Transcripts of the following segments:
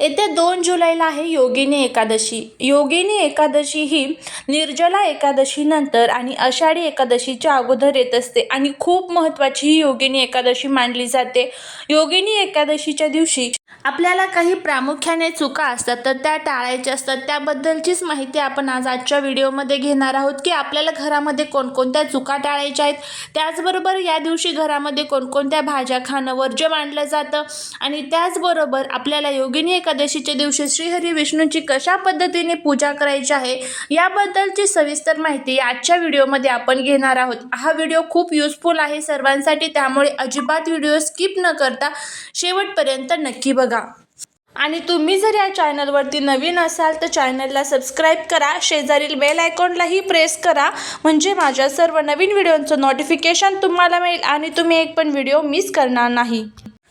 येत्या दोन जुलैला आहे योगिनी एकादशी. योगिनी एकादशी ही निर्जला एकादशीनंतर आणि आषाढी एकादशीच्या अगोदर येत असते आणि खूप महत्त्वाची ही योगिनी एकादशी मानली जाते. योगिनी एकादशीच्या दिवशी आपल्याला काही प्रामुख्याने चुका असतात तर त्या टाळायच्या असतात. त्याबद्दलचीच माहिती आपण आज आजच्या व्हिडिओमध्ये घेणार आहोत की आपल्याला घरामध्ये कोणकोणत्या चुका टाळायच्या आहेत. त्याचबरोबर या दिवशी घरामध्ये कोणकोणत्या भाज्या खाणं वर्ज्य मानलं जातं आणि त्याचबरोबर आपल्याला योगिनी एकादशीच्या दिवशी श्रीहरी विष्णूची कशा पद्धतीने पूजा करायची आहे याबद्दलची सविस्तर माहिती आजच्या व्हिडिओमध्ये आपण घेणार आहोत. हा व्हिडिओ खूप युजफुल आहे सर्वांसाठी त्यामुळे अजिबात व्हिडिओ स्किप न करता शेवटपर्यंत नक्की बघा. आणि तुम्ही जर या चॅनलवरती नवीन असाल तर चॅनलला सबस्क्राईब करा शेजारील बेल आयकॉनलाही प्रेस करा म्हणजे माझ्या सर्व नवीन व्हिडिओंचं नोटिफिकेशन तुम्हाला मिळेल आणि तुम्ही एक पण व्हिडिओ मिस करणार नाही.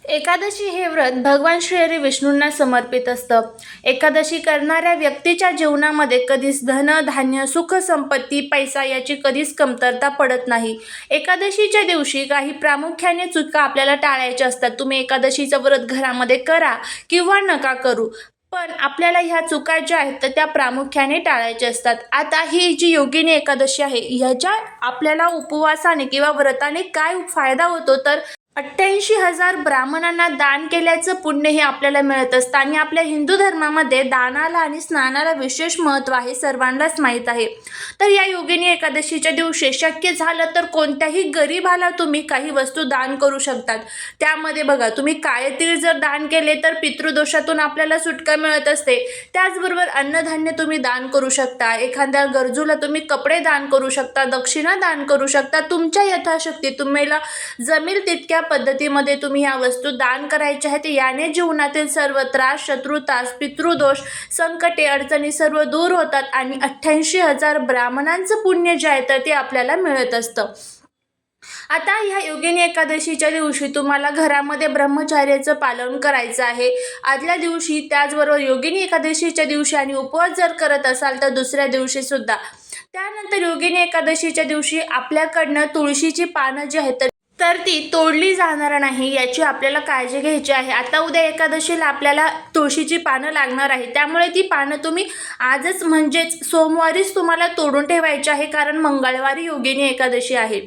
एकादशी हे व्रत भगवान श्रीहरी विष्णूंना समर्पित असतं. एकादशी करणाऱ्या व्यक्तीच्या जीवनामध्ये कधीच धन धान्य सुख संपत्ती पैसा याची कधीच कमतरता पडत नाही. एकादशीच्या दिवशी काही प्रामुख्याने चुका आपल्याला टाळायच्या असतात. तुम्ही एकादशीचं व्रत घरामध्ये करा किंवा नका करू पण आपल्याला ह्या चुका ज्या आहेत तर त्या प्रामुख्याने टाळायच्या असतात. आता ही जी योगिनी एकादशी आहे ह्याच्या आपल्याला उपवासाने किंवा व्रताने काय फायदा होतो तर अठ्ठ्याऐंशी हजार ब्राह्मणांना दान केल्याचं पुण्य हे आपल्याला मिळत असतं आणि आपल्या हिंदू धर्मामध्ये दानाला आणि स्नानाला विशेष महत्त्व आहे सर्वांनाच माहीत आहे. तर या योगिनी एकादशीच्या दिवशी शक्य झालं तर कोणत्याही गरीबाला तुम्ही काही वस्तू दान करू शकतात. त्यामध्ये बघा तुम्ही काळे तीळ जर दान केले तर पितृदोषातून आपल्याला सुटका मिळत असते. त्याचबरोबर अन्नधान्य तुम्ही दान करू शकता. एखाद्या गरजूला तुम्ही कपडे दान करू शकता दक्षिणा दान करू शकता. तुमच्या यथाशक्ती तुम्हाला जमेल तितक्या पद्धतीमध्ये तुम्ही ह्या वस्तू दान करायच्या आहेत याने जीवनातील सर्व त्रास शत्रुतास पितृदोष संकटे अडचणी सर्व दूर होतात आणि अठ्ठ्याऐंशी हजार ब्राह्मणांचं पुण्य जे आहे तर ते आपल्याला मिळत असतं. आता ह्या योगिनी एकादशीच्या दिवशी तुम्हाला घरामध्ये ब्रह्मचार्याचं पालन करायचं आहे. आदल्या दिवशी त्याचबरोबर योगिनी एकादशीच्या दिवशी आणि उपवास जर करत असाल तर दुसऱ्या दिवशी सुद्धा. त्यानंतर योगिनी एकादशीच्या दिवशी आपल्याकडनं तुळशीची पानं जी आहेत तर ती तोडली जाणार नाही याची आपल्याला काळजी घ्यायची आहे. आता उद्या एकादशीला आपल्याला तुळशीची पानं लागणार आहे त्यामुळे ती पानं तुम्ही आजच म्हणजेच सोमवारीच तुम्हाला तोडून ठेवायची आहे कारण मंगळवारी योगिनी एकादशी आहे.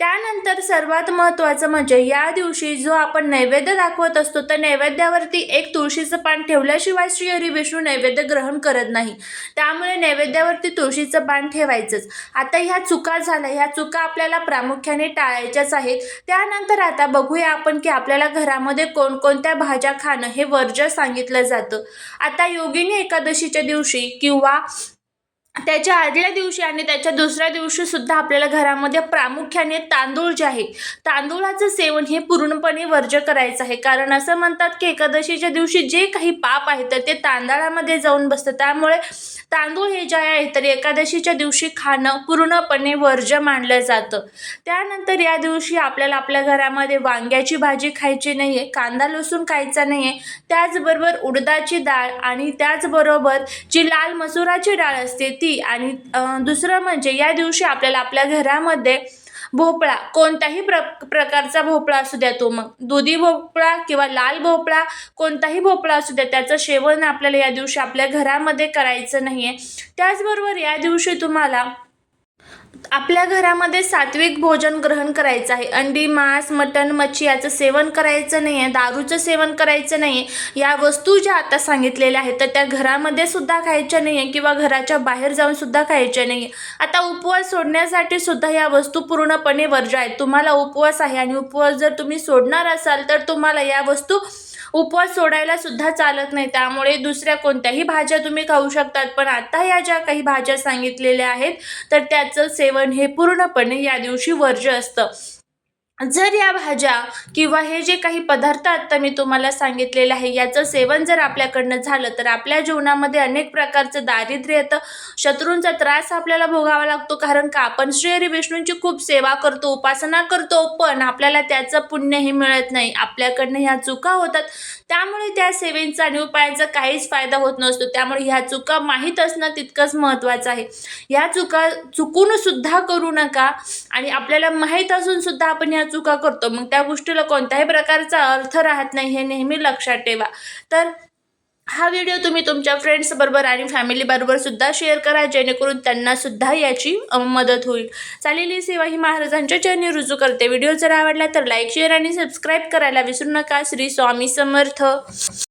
त्यानंतर सर्वात महत्त्वाचं म्हणजे या दिवशी जो आपण नैवेद्य दाखवत असतो तर नैवेद्यावरती एक तुळशीचं पान ठेवल्याशिवाय श्री हरी विष्णू नैवेद्य ग्रहण करत नाही. त्यामुळे नैवेद्यावरती तुळशीचं पान ठेवायचंच. आता ह्या चुका झाल्या. ह्या चुका आपल्याला प्रामुख्याने टाळायच्याच आहेत. त्यानंतर आता बघूया आपण की आपल्याला घरामध्ये कोणकोणत्या भाज्या खाणं हे वर्ज्य सांगितलं जातं. आता योगिनी एकादशीच्या दिवशी किंवा त्याच्या आदल्या दिवशी आणि त्याच्या दुसऱ्या दिवशी सुद्धा आपल्याला घरामध्ये प्रामुख्याने तांदूळ जे आहे तांदूळाचं सेवन हे पूर्णपणे वर्ज्य करायचं आहे. कारण असं म्हणतात की एकादशीच्या दिवशी जे काही पाप आहे तर ते तांदळामध्ये जाऊन बसतं. त्यामुळे तांदूळ हे जे आहे तर एकादशीच्या दिवशी खाणं पूर्णपणे वर्ज्य मानलं जातं. त्यानंतर या दिवशी आपल्याला आपल्या घरामध्ये वांग्याची भाजी खायची नाही आहे कांदा लसूण खायचा नाही आहे त्याचबरोबर उडदाची डाळ आणि त्याचबरोबर जी लाल मसुराची डाळ असते ती आणि दुसरं म्हणजे या दिवशी आपल्याला आपल्या घरामध्ये भोपळा. कोणत्याही प्र प्रकारचा भोपळा असू द्या तो मग. दुधी भोपळा किंवा लाल भोपळा कोणताही भोपळा असू द्या त्याचं सेवन आपल्याला या दिवशी आपल्या घरामध्ये करायचं नाही आहे त्याचबरोबर या दिवशी तुम्हाला आपल्या घरामध्ये सात्विक भोजन ग्रहण करायचं आहे. अंडी मांस मटण मच्छी याचं सेवन करायचं नाही आहे दारूचं सेवन करायचं नाही आहे या वस्तू ज्या आता सांगितलेल्या आहेत तर त्या घरामध्ये सुद्धा खायच्या नाही आहे किंवा घराच्या बाहेर जाऊन सुद्धा खायच्या नाही आहे आता उपवास सोडण्यासाठी सुद्धा या वस्तू पूर्णपणे वर्ज्य आहेत. तुम्हाला उपवास आहे आणि उपवास जर तुम्ही सोडणार असाल तर तुम्हाला या वस्तू उपवास सोडायला सुद्धा चालत नाही. त्यामुळे दुसऱ्या कोणत्याही भाज्या तुम्ही खाऊ शकतात. पण आता या ज्या काही भाज्या सांगितलेल्या आहेत तर त्याचं सेवन हे पूर्णपणे या दिवशी वर्ज्य असतं. जर या भाज्या किंवा हे जे काही पदार्थ आत्ता मी तुम्हाला सांगितलेले आहे याचं सेवन जर आपल्याकडनं झालं तर आपल्या जीवनामध्ये अनेक प्रकारचं दारिद्र्य येतं. शत्रूंचा त्रास आपल्याला भोगावा लागतो कारण का? आपण श्रीहरी विष्णूंची खूप सेवा करतो उपासना करतो पण आपल्याला त्याचं पुण्यही मिळत नाही. आपल्याकडनं ह्या चुका होतात. त्यामुळे त्या सेवेंचा आणि उपायांचा काहीच फायदा होत नसतो. त्यामुळे ह्या चुका माहीत असणं तितकंच महत्त्वाचं आहे. ह्या चुका चुकून सुद्धा करू नका आणि आपल्याला माहीत असून सुद्धा आपण ह्या चुका करतो. मग त्या गोष्टीला कोणत्याही प्रकारचा अर्थ राहत नाही हे नेहमी लक्षात ठेवा. तर हा व्हिडिओ तुम्ही तुमच्या फ्रेंड्सबरोबर आणि फॅमिलीबरोबर सुद्धा शेअर करा जेणेकरून त्यांना सुद्धा याची मदत होईल. चालेली सेवा ही महाराजांच्या चरणी रुजू करते. व्हिडिओ जर आवडला तर लाईक शेअर आणि सबस्क्राईब करायला विसरू नका. श्री स्वामी समर्थ.